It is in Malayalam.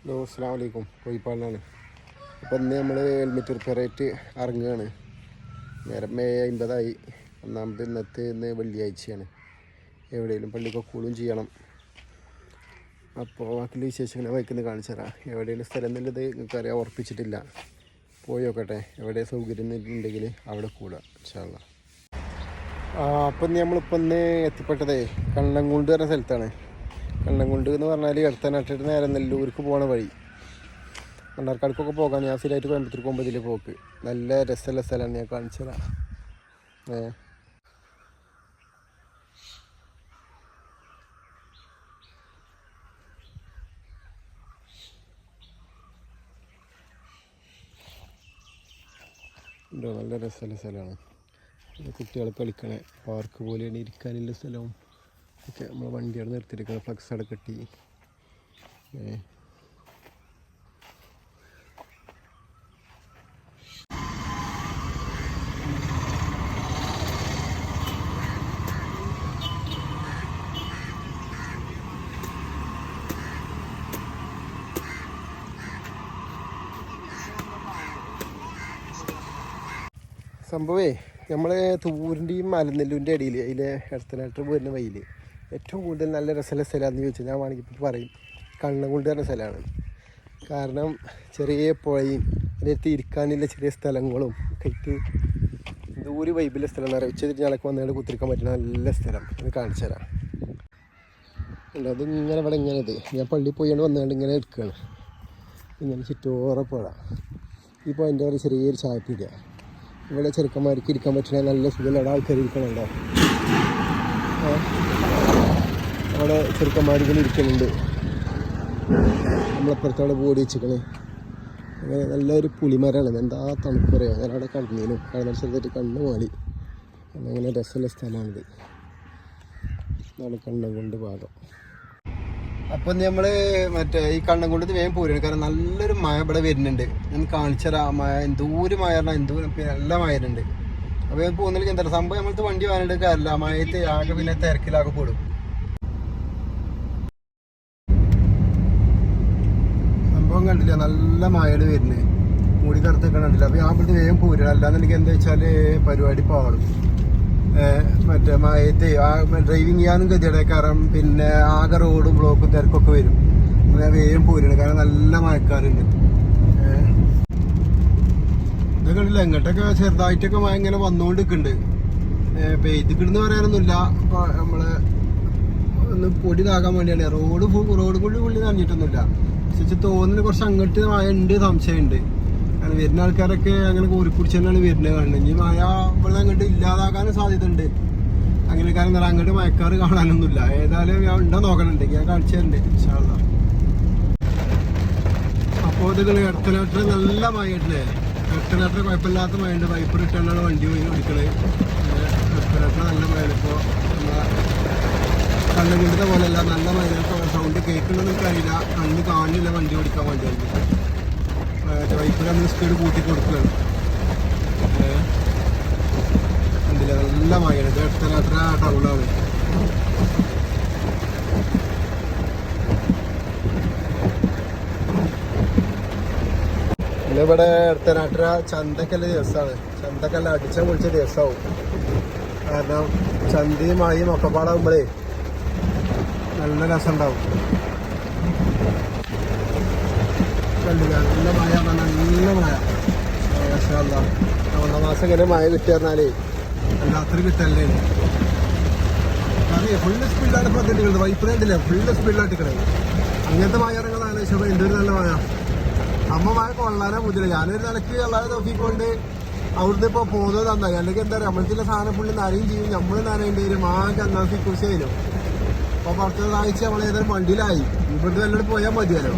ഹലോ അസ്സാം വലൈക്കും കോഴിപ്പാടിലാണ് അപ്പോൾ ഇന്ന് നമ്മൾ ഹെൽമെറ്റ് റിപ്പയർ ആയിട്ട് ഇറങ്ങുകയാണ്. നേരം മേ അമ്പതായി ഒന്നാമത് ഇന്നത്തെ ഇന്ന് വെള്ളിയാഴ്ചയാണ്. എവിടെയെങ്കിലും പള്ളിക്ക് കൂളും ചെയ്യണം. അപ്പോൾ ബാക്കിയുള്ള വിശേഷങ്ങളെ വൈക്കുന്ന കാണിച്ചു തരാം. എവിടെയെങ്കിലും സ്ഥലം എന്നുള്ളത് നിങ്ങൾക്ക് അറിയാൻ ഉറപ്പിച്ചിട്ടില്ല. പോയി നോക്കട്ടെ എവിടെ സൗകര്യം ഉണ്ടെങ്കിൽ അവിടെ കൂടാം ഇൻഷാല്ല അപ്പം നമ്മളിപ്പോൾ ഇന്ന് എത്തിപ്പെട്ടതേ കണ്ണങ്കുണ്ട് പറഞ്ഞ സ്ഥലത്താണ്. കണ്ണങ്കുണ്ട് എന്ന് പറഞ്ഞാൽ എടുത്തനാട്ടിട്ട് നേരെ നെല്ലൂർക്ക് പോണ വഴി. മണ്ണാർക്കാടക്കൊക്കെ പോകാൻ ഞാൻ സ്ഥിരമായിട്ട് കോയമ്പത്തൂർ പോകുമ്പോൾ ഇതിൽ പോക്ക്. നല്ല രസമുള്ള സ്ഥലമാണ് ഞാൻ കാണിച്ചു തരാം ഏ. ഉണ്ടോ നല്ല രസമുള്ള സ്ഥലമാണ്. കുട്ടികൾ കളിക്കണേ. പാർക്ക് പോലെയാണ് ഇരിക്കാനുള്ള സ്ഥലവും. ഒക്കെ നമ്മൾ വണ്ടിയാണ് നിർത്തിയിരിക്കുന്നത് ഫ്ലക്സ് അവിടെ കെട്ടി. സംഭവേ നമ്മൾ തൂരിന്റെയും മലനെല്ലൂന്റെ ഇടയിൽ അതിലെ എടത്തനാട്ട് വരുന്ന വഴിയിൽ ഏറ്റവും കൂടുതൽ നല്ല രസമുള്ള സ്ഥലമാണെന്ന് ചോദിച്ചാൽ ഞാൻ ഇപ്പോൾ പറയും. കണ്ണുകൊണ്ട് പറഞ്ഞ സ്ഥലമാണ്. കാരണം ചെറിയ പുഴയും അതിനകത്ത് ഇരിക്കാനുള്ള ചെറിയ സ്ഥലങ്ങളും ഒക്കെ ആയിട്ട് ദൂരെ വൈബിലെ സ്ഥലം എന്ന് ഉച്ച ഉച്ചതിരിഞ്ഞ് ഞങ്ങൾക്ക് വന്നുകൊണ്ട് കുത്തിരിക്കാൻ പറ്റുന്ന നല്ല സ്ഥലം. ഇത് കാണിച്ചു തരാം. അല്ല അത് ഇങ്ങനെ ഇവിടെ ഇങ്ങനെ ഇത്. ഞാൻ പള്ളി പോയാണ് വന്നുകൊണ്ട് ഇങ്ങനെ എടുക്കുകയാണ്. ഇങ്ങനെ ചുറ്റോറ പുഴ. ഈ പോയിന്റെ ഒരു ചെറിയൊരു ചായപ്പീടിയ ഇവിടെ ചെറുക്കന്മാർക്ക് ഇരിക്കാൻ പറ്റുന്ന നല്ല സുഖമുള്ള ആൾക്കാർ ഇരിക്കണുണ്ടോ? അവിടെ ചെറുക്കന്മാർ ഇരിക്കുന്നുണ്ട്. നമ്മളപ്പുറത്തവിടെ ബോഡി വെച്ചിക്കണേ അങ്ങനെ നല്ലൊരു പുളിമരമാണ് എന്താ തണുപ്പ് പറയാം ഞാൻ അവിടെ കണ്ണീനും കഴിഞ്ഞ ചെറുതായിട്ട് കണ്ണ് മാളി അങ്ങനെ രസമുള്ള സ്ഥലമാണിത്. ഇതാണ് കണ്ണംകൊണ്ട് ഭാഗം. അപ്പം നമ്മൾ മറ്റേ ഈ കണ്ണം കൊണ്ട് വേഗം പോരുകയാണ്. കാരണം നല്ലൊരു മഴ ഇവിടെ വരുന്നുണ്ട്. ഞാൻ കാണിച്ചതരാ. മഴ എന്തോര് മഴ പറഞ്ഞാൽ പിന്നെ നല്ല മഴ വരുന്നുണ്ട്. അപ്പോൾ പോകുന്നില്ല എന്താ? സംഭവം നമ്മളത്തെ വണ്ടി വാങ്ങേണ്ട കാര്യമില്ല മഴയത്ത് ആകെ പിന്നെ തിരക്കിലാകെ പോടും സംഭവം കണ്ടില്ല. നല്ല മഴയുടെ വരുന്നത്. മൂടി കറുത്തൊക്കെ കണ്ടില്ല. അപ്പോൾ ഞാൻ ഇവിടുന്ന് വേഗം പോരുക അല്ലാന്നുണ്ടെങ്കിൽ എന്താ വെച്ചാൽ പരിപാടി പാടും മറ്റേ മയത്ത് ആ ഡ്രൈവിങ് ചെയ്യാനും ഗതിയുടെ കാരണം പിന്നെ ആകെ റോഡും ബ്ലോക്കും തിരക്കൊക്കെ വരും. അങ്ങനെ വേഗം പോരുകയാണ് കാരണം നല്ല മഴക്കാറുണ്ട് ഇതൊക്കെ കണ്ടില്ല? എങ്ങോട്ടൊക്കെ ചെറുതായിട്ടൊക്കെ മഴ ഇങ്ങനെ വന്നുകൊണ്ട് പെയ്തിക്കിടുന്ന് പറയാനൊന്നുമില്ല. നമ്മളെ ഒന്ന് പൊടി താകാൻ വേണ്ടിയാണ്. റോഡ് റോഡ് കൂടി പുള്ളി നനഞ്ഞിട്ടൊന്നുമില്ല. പക്ഷെ തോന്നുന്നു കുറച്ച് അങ്ങോട്ട് മഴ ഉണ്ട് സംശയമുണ്ട്. കാരണം വരുന്ന ആൾക്കാരൊക്കെ അങ്ങനെ കോരിപ്പിടിച്ച് തന്നെയാണ് വരുന്നത് കാണുന്നത്. ഇനി മഴ ഇവിടെ അങ്ങോട്ട് ഇല്ലാതാക്കാനും സാധ്യത ഉണ്ട് അങ്ങനെ കാരണം എന്താ അങ്ങോട്ട് മയക്കാറ് കാണാനൊന്നുമില്ല. ഏതായാലും ഞാൻ ഉണ്ടോ നോക്കണുണ്ട്. ഞാൻ കാണിച്ചു തരണ്ട് ഇൻഷാല്ലാ അപ്പോൾ ഇത് ഇടത്തനാട്ടിൽ നല്ല മഴയുണ്ടല്ലേ ഇടത്തനാട്ടിൽ കുഴപ്പമില്ലാത്ത മഴയുണ്ട്. വൈപ്പർ ഇട്ടാണ് വണ്ടി പോയി ഓടിക്കണത്. ഇടത്തനാട്ടിൽ നല്ല മഴയാണ്. ഇപ്പോൾ നമ്മളെ പോലെയല്ല നല്ല മഴ സൗണ്ട് കേൾക്കണമെന്ന് എനിക്കറിയില്ല. കണ്ണ് കാണില്ല വണ്ടി ഓടിക്കാൻ വേണ്ടി വൈപ്പിൽ നമ്മൾ സ്പീഡ് കൂട്ടി കൊടുക്കുകയാണ്. കണ്ടില്ലേ? നല്ല മഴയാണ്. ഇത് ഇടത്തനാട്ടിൽ ടൗണാണ് ഇവിടെ അടുത്തനാട്ടര ചന്തക്കല്ല ദിവസമാണ്. ചന്തക്കല്ല അടിച്ച പൊളിച്ച ദിവസമാവും. കാരണം ചന്തയും മഴയും ഒക്കെ പാടാകുമ്പോഴേ നല്ല രസം ഉണ്ടാവും കണ്ടില്ല? അങ്ങനത്തെ എന്തൊരു നല്ല അമ്മ കൊള്ളാനാ ഞാനൊരു നിലയ്ക്ക് അല്ലാതെ നോക്കിക്കൊണ്ട് അവിടുന്ന് ഇപ്പോൾ പോകുന്നത് അല്ലെങ്കിൽ എന്താ പറയുക നമ്മൾക്കുള്ള സാധനം പുള്ളി നനയും ചെയ്യും. നമ്മൾ നനയേണ്ടി വരും. ആകെ അന്നാസി കൃഷിയായിരുന്നു അപ്പോൾ പുറത്തെ ആഴ്ച നമ്മൾ ഏതായാലും വണ്ടിയിലായി. ഇവിടെ നല്ലോട് പോയാൽ മതിയല്ലോ.